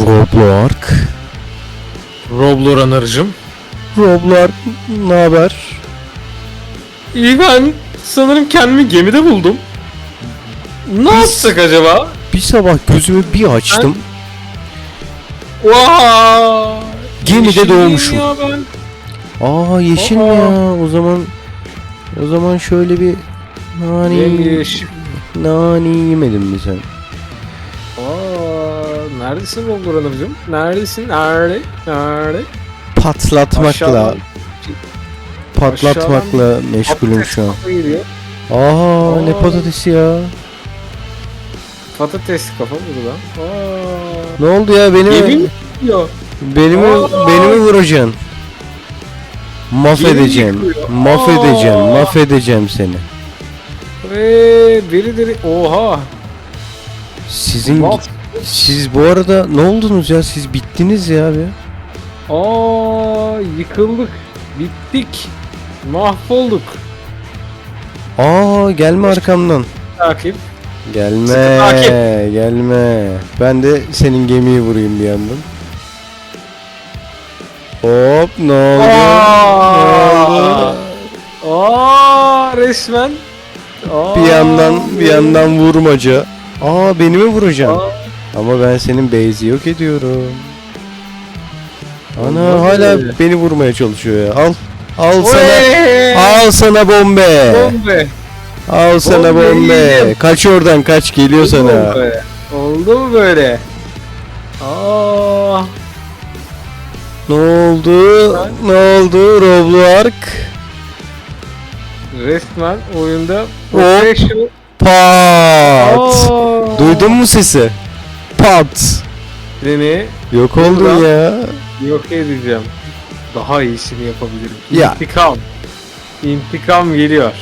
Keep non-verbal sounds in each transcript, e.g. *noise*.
Robloark. Robloranır'cım. Robloark ne haber? İyi ben sanırım kendimi gemide buldum. Ne yapsak acaba? Bir sabah gözümü bir açtım. Vay! Gemide Yeşil doğmuşum. ya ben. Aa yeşil mi Aa. ya? O zaman o zaman şöyle bir nani Yemyeşil. nani yemedin mi sen? Neredesin Robloranır'cım? Neredesin? Nerede? Nerede? Patlatmakla Aşağıdan patlatmakla meşgulüm şu an. Aa ne patatesi ya? Patates kafa burada. Aa. Ne oldu ya beni Gemi mi, mi gidiyor? beni vuracaksın? Mahvedeceğim. Mahvedeceğim. Mahvedeceğim seni. Ve diri diri. Oha. Sizin Bak. Siz bu arada ne oldunuz ya? Siz bittiniz ya abi. Aa yıkıldık. Bittik. Mahvolduk. Aa gelme arkamdan. Takip. Gelme, takip. gelme. Ben de senin gemiyi vurayım bir yandan. Hop ne oldu? Ne oldu? Aa resmen. Aa. Bir yandan bir yandan vurmaca. Aa beni mi vuracaksın? Aa, Ama ben senin base'i yok ediyorum. Ana hala beni vurmaya çalışıyor ya. Al. Al sana. Al sana bombe. Bombe. Al sana Bombe bombe. yedim. Kaç oradan kaç geliyor sana. Oldu mu böyle? Aa. Ne oldu? Ne oldu? Robloark. Resmen oyunda professional. Pat. Aa. Duydun mu sesi? Pat. Seni Yok oldun Buradan- ya. yok edeceğim. Daha iyisini yapabilirim. Ya. İntikam. İntikam geliyor.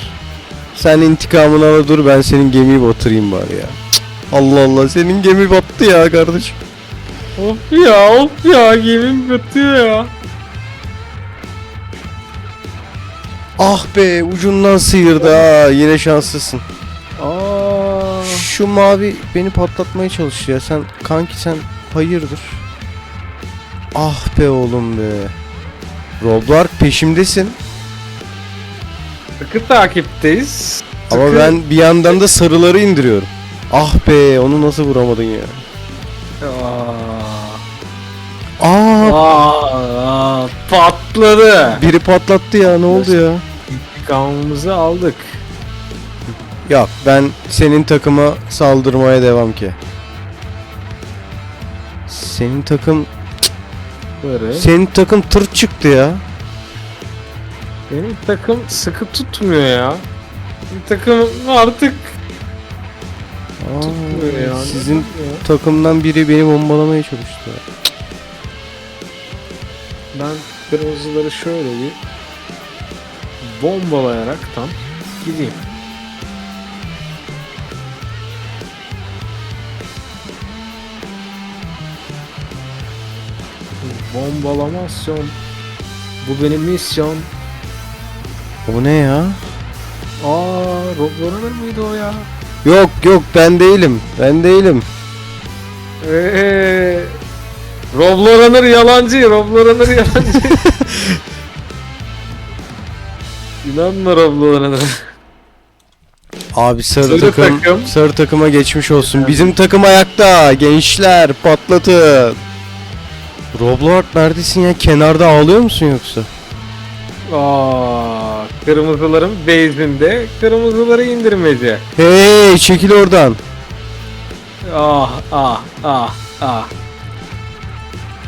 Sen intikamını al dur ben senin gemiyi batırayım bari ya. Cık, Allah Allah senin gemi battı ya kardeşim. Of ya of ya gemim batıyor ya. Ah be ucundan sıyırdı ha yine şanslısın. Aa. Şu mavi beni patlatmaya çalışıyor ya sen kanki sen hayırdır? Ah be oğlum be. Roblark peşimdesin. Sıkı takipteyiz. Ama Sıkı- ben bir yandan da sarıları indiriyorum. Ah be onu nasıl vuramadın ya? Aa. Aa Aa, patladı. biri patlattı ya ne oldu ya? İntikamımızı aldık. Yok ben senin takıma saldırmaya devam ki. Senin takım Böyle. senin takım tır çıktı ya. Benim takım sıkı tutmuyor ya. Benim takım artık Aa, tutmuyor ya. sizin Ya. takımdan biri beni bombalamaya çalıştı. Ben kırmızıları şöyle bir bombalayarak tam gideyim. Bombalamasyon. Bu benim misyon. O ne ya? Aa, Robloranır mıydı o ya? Yok yok ben değilim. Ben değilim. Eee Robloranır yalancı, Robloranır yalancı. *laughs* İnanma Robloranır. Abi sarı, Sarı takım, takım. sarı takıma geçmiş olsun. Bizim takım ayakta. Gençler patlatın. Roblox neredesin ya? Kenarda ağlıyor musun yoksa? Aa, kırmızıların base'inde kırmızıları indirmece. Hey çekil oradan. Ah ah ah ah.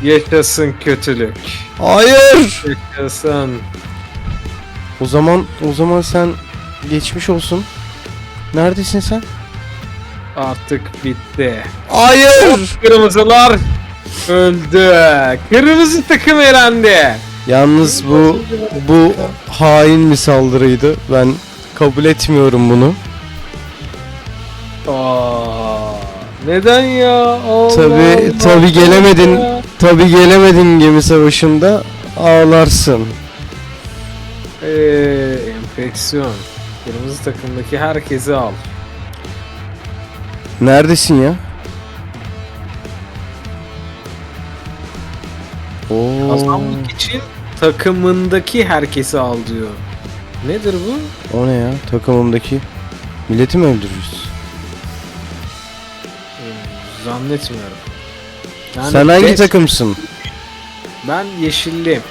Yaşasın kötülük. Hayır. Yaşasın. O zaman o zaman sen geçmiş olsun. Neredesin sen? Artık bitti. Hayır. Kırmızılar öldü. Kırmızı takım elendi. Yalnız bu bu hain bir saldırıydı. Ben kabul etmiyorum bunu. Aa, neden ya? Allah Tabi Allah. tabi gelemedin. Ya. Tabi gelemedin gemi savaşında ağlarsın. Ee, enfeksiyon. Kırmızı takımdaki herkesi al. Neredesin ya? Oo. Kazanmak için takımındaki herkesi al diyor. Nedir bu? O ne ya? Takımımdaki milleti mi öldürürüz? Hmm, Zannetmiyorum. Yani Sen hangi beş- takımsın? Ben yeşilliyim.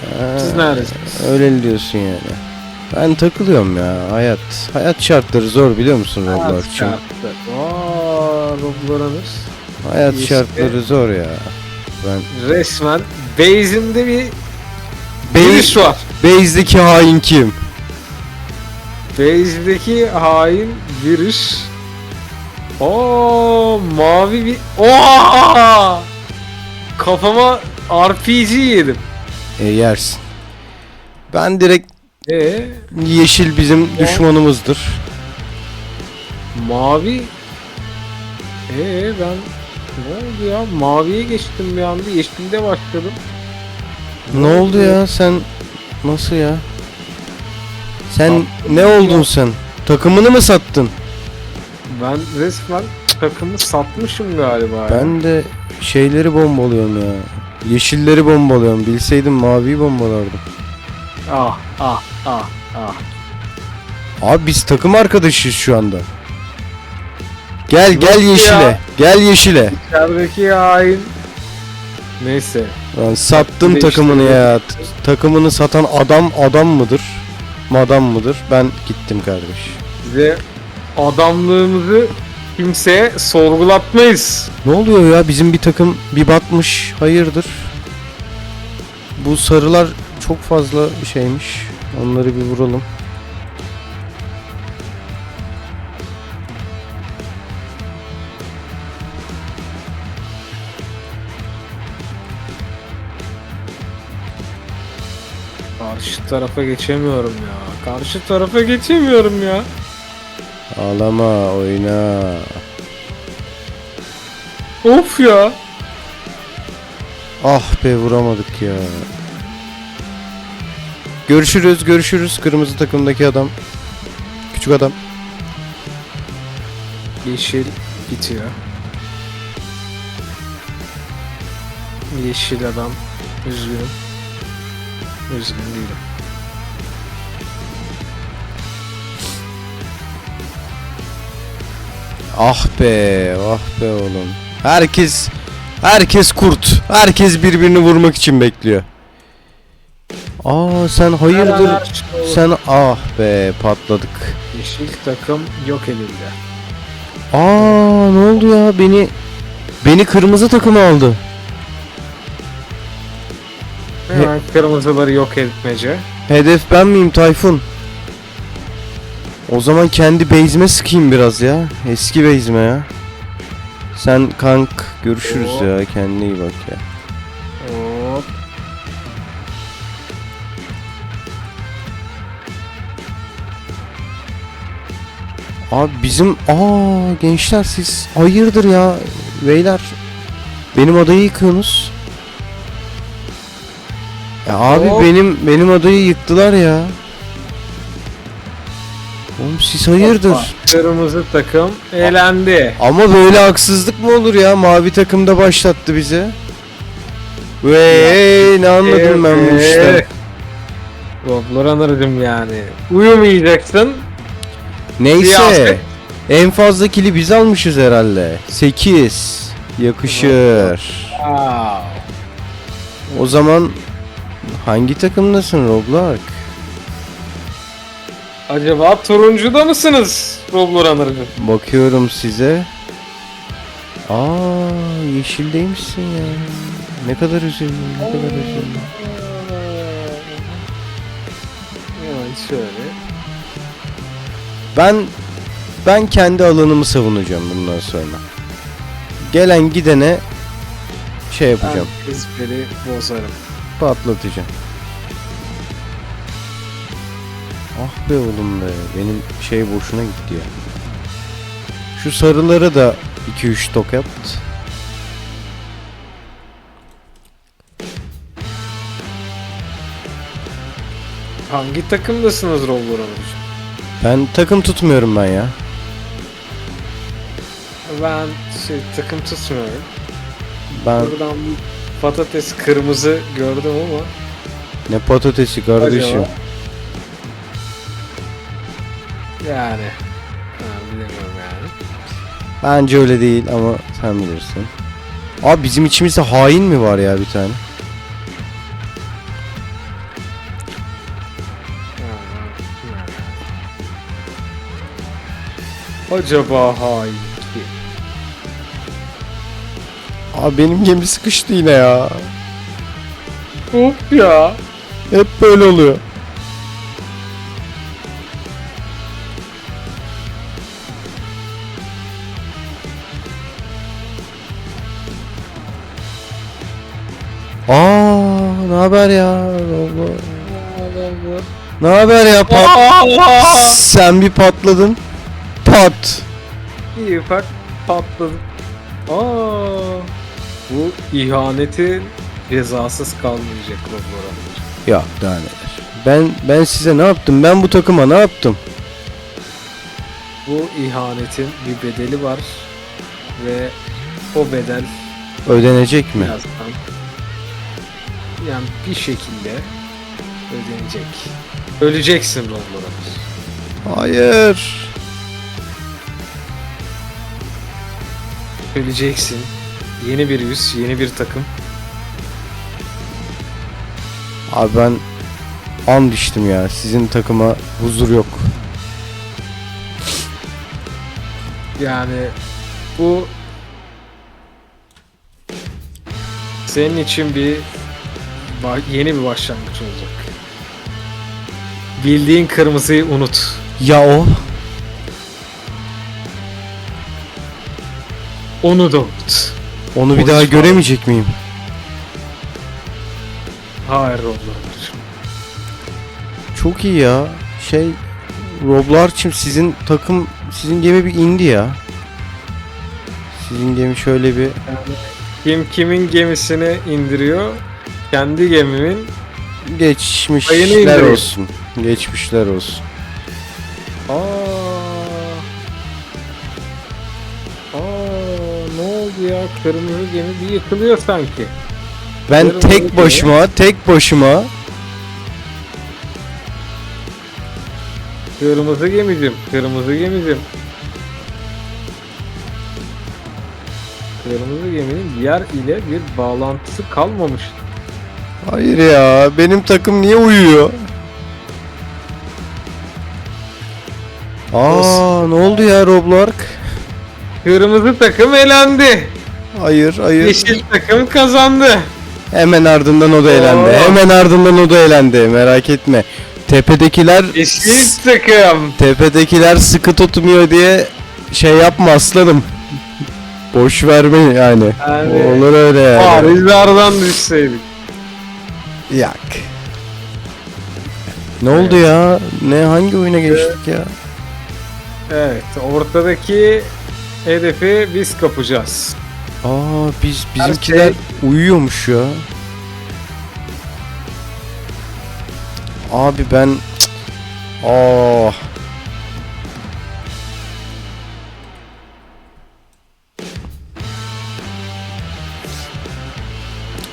Ha, Siz neredesiniz? Öyle diyorsun yani. Ben takılıyorum ya. Hayat hayat şartları zor biliyor musun Roblox'cum? Aaa Robloranır. Hayat İşte. şartları zor ya. Ben Resmen base'inde bir Base, var. Base'deki hain kim? Base'deki hain virüs. Oo mavi bir... Oo! Kafama RPG yedim. E, yersin. Ben direkt Ee, yeşil bizim düşmanımızdır. mavi... Ee ben... Ne oldu ya? Maviye geçtim bir anda. Yeşilde başladım. Ne oldu ya sen nasıl ya? Sen Sattım ne ya. oldun sen? Takımını mı sattın? Ben resmen takımı satmışım galiba ya. Ben de şeyleri bombalıyorum ya. Yeşilleri bombalıyorum. Bilseydim maviyi bombalardım. Ah ah ah ah. Abi biz takım arkadaşıyız şu anda. Gel gel yeşile. Gel yeşile. İçerideki hain. Neyse. Lan sattın Değiştirdim. takımını ya. T- takımını satan adam adam mıdır? Madam mıdır? Ben gittim kardeş. Bize adamlığımızı kimseye sorgulatmayız. Ne oluyor ya? Bizim bir takım bir batmış. Hayırdır? Bu sarılar çok fazla şeymiş. Onları bir vuralım. Karşı tarafa geçemiyorum ya. Karşı tarafa geçemiyorum ya. Ağlama, oyna. Of ya. Ah be vuramadık ya. Görüşürüz, görüşürüz kırmızı takımdaki adam. Küçük adam. Yeşil bitiyor. Yeşil adam. Üzgünüm. Üzgün değilim. Ah be, ah be oğlum. Herkes herkes kurt. Herkes birbirini vurmak için bekliyor. Aa sen hayırdır? Sen ah be patladık. Yeşil takım yok edildi. Aa ne oldu ya? Beni beni kırmızı takım aldı. Hemen kırmızıları yok etmece. Hedef ben miyim Tayfun? O zaman kendi base'ime sıkayım biraz ya. Eski base'ime ya. Sen kank görüşürüz Oo. ya. Kendine iyi bak ya. Hop. Abi bizim aa gençler siz hayırdır ya beyler. Benim adayı yıkıyorsunuz. Ya abi Hop. benim benim adayı yıktılar ya. Oğlum siz hayırdır? Hoppa. Kırmızı takım elendi. Ama böyle haksızlık mı olur ya? Mavi takımda başlattı bize. Vey ne anladım ben bu işten. Robloranır'cım yani. Uyumayacaksın. Neyse. Siyaset. En fazla kili biz almışız herhalde. 8. Yakışır. Wow. O zaman hangi takımdasın Roblox? Acaba turuncuda mısınız Robloranır'cım? Bakıyorum size. Aa yeşildeymişsin ya. Ne kadar üzüldüm, ne kadar üzüldüm. Hemen şöyle. Ben ben kendi alanımı savunacağım bundan sonra. Gelen gidene şey yapacağım. Ben ezberi bozarım. Patlatacağım. Ah be oğlum be. Benim şey boşuna gitti ya. Şu sarıları da 2-3 tokat. Hangi takımdasınız Robloranır'cım? Ben takım tutmuyorum ben ya. Ben şey, takım tutmuyorum. Ben Buradan patates kırmızı gördüm ama Ne patatesi kardeşim. Acaba? yani ha, bilemiyorum yani. Bence öyle değil ama sen bilirsin. Abi bizim içimizde hain mi var ya bir tane? Acaba hain Abi benim gemi sıkıştı yine ya. Of ya. Hep böyle oluyor. Aa, ne haber ya? Ne haber ya? Pat. Sen bir patladın. Pat. İyi ufak patladı. Aa, bu ihanetin cezasız kalmayacak Roblox. Ya daha neler. Ben ben size ne yaptım? Ben bu takıma ne yaptım? Bu ihanetin bir bedeli var ve o bedel Ödenecek mi? birazdan yani bir şekilde ödenecek. Öleceksin Roblox. Hayır. Öleceksin. Yeni bir yüz, yeni bir takım. Abi ben and içtim ya. Sizin takıma huzur yok. Yani bu senin için bir yeni bir başlangıç olacak. Bildiğin kırmızıyı unut. Ya o? Onu da unut. Onu bir daha hiç göremeyecek miyim? Hayır Roblox. Çok iyi ya. Şey Roblarç'ım sizin takım sizin gemi bir indi ya. Sizin gemi şöyle bir Kim kimin gemisini indiriyor? Kendi gemimin geçmişler indiriyor. olsun. Geçmişler olsun. Aa. Aa, ne oldu ya? Kırmızı gemi bir yıkılıyor sanki. Ben Yarın tek oldu başıma, tek başıma Kırmızı gemicim, kırmızı gemicim. Kırmızı geminin yer ile bir bağlantısı kalmamış. Hayır ya, benim takım niye uyuyor? Aa, ne oldu ya Roblark? Kırmızı takım elendi. Hayır, hayır. Yeşil takım kazandı. Hemen ardından o da elendi. Oo. Hemen ardından o da elendi. Merak etme. Tepedekiler Yeşil takım. tepedekiler sıkı tutmuyor diye şey yapma aslanım. Boş verme yani. Yani- Olur öyle yani. Parislerden düşseydik. Yak. Ne oldu ya? Ne hangi oyuna geçtik ya? Evet, ortadaki hedefi biz kapacağız. Aa biz Her bizimkiler şey- uyuyormuş ya. Abi ben. Aa.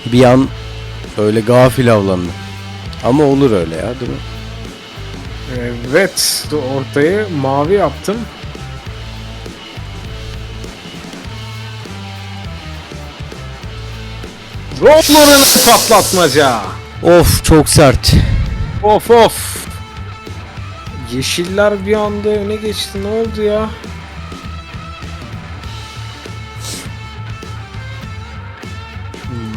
Bir an öyle gafil avlandı. Ama olur öyle ya değil mi? Evet, ortayı mavi yaptım. Roblox'un patlatmaca. Of çok sert. Of of. Yeşiller bir anda öne geçti. Ne oldu ya?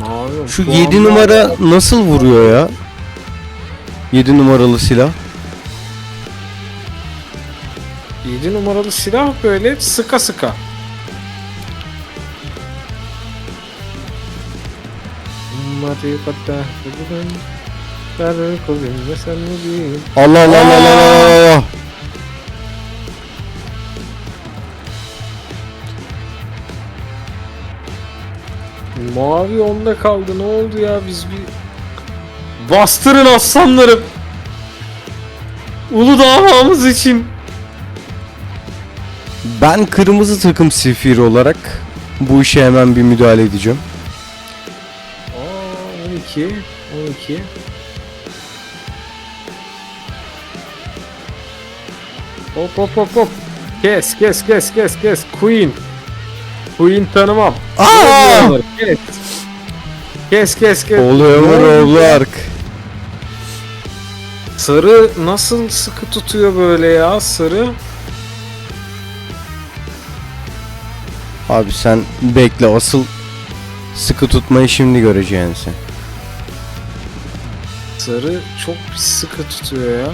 Mavi. Şu bu 7 anda- numara nasıl vuruyor ya? 7 numaralı silah. 7 numaralı silah böyle sıka sıka. Kolayım ve sen mi diyeyim Allah Allah Allah Allah Allah Allah. Mavi onda kaldı ne oldu ya biz bir Bastırın aslanlarım Ulu davamız için Ben kırmızı takım sefiri olarak bu işe hemen bir müdahale edeceğim. Aa, 12 12 Hop hop hop hop. Kes kes kes kes kes. Queen. Queen tanımam. Aa! Kes. Kes kes kes. Oluyor mu? Roblark? Sarı nasıl sıkı tutuyor böyle ya sarı? Abi sen bekle asıl sıkı tutmayı şimdi göreceksin sen. Sarı çok sıkı tutuyor ya.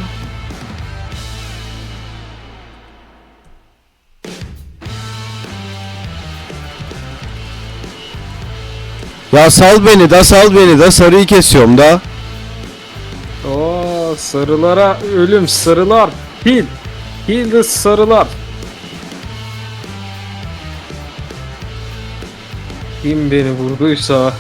Ya sal beni da sal beni da sarıyı kesiyorum da. Oo sarılara ölüm sarılar. Hil. Hil de sarılar. Kim beni vurduysa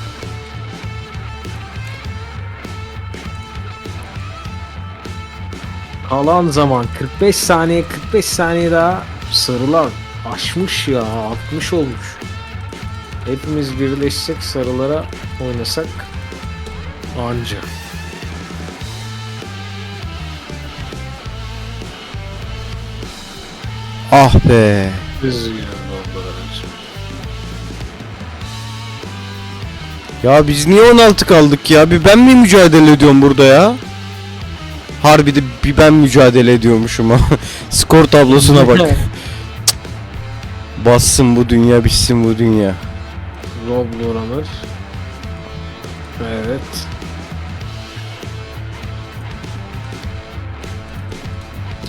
Kalan zaman 45 saniye 45 saniye daha sarılar aşmış ya 60 olmuş. Hepimiz birleşsek sarılara oynasak anca. Ah be. Üzgünüm. Ya biz niye 16 kaldık ya? Bir ben mi mücadele ediyorum burada ya? Harbi de bir ben mücadele ediyormuşum ama. *laughs* Skor tablosuna bak. *laughs* Bassın bu dünya, bitsin bu dünya. Robloranır. Evet.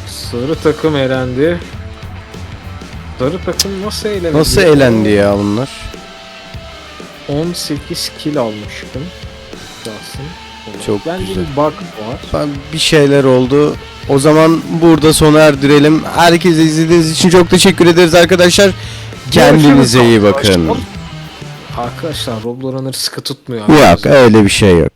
Sarı takım elendi. Sarı takım nasıl eğlendi? Nasıl eğlendi ya bunlar? 18 kill almıştım. Şahsım. Çok Bence güzel. bir bug var. Ben bir şeyler oldu. O zaman burada sona erdirelim. Herkese izlediğiniz için çok teşekkür ederiz arkadaşlar. Kendinize iyi bakın. Arkadaşlar Robloranır sıkı tutmuyor. Yok öyle bir şey yok.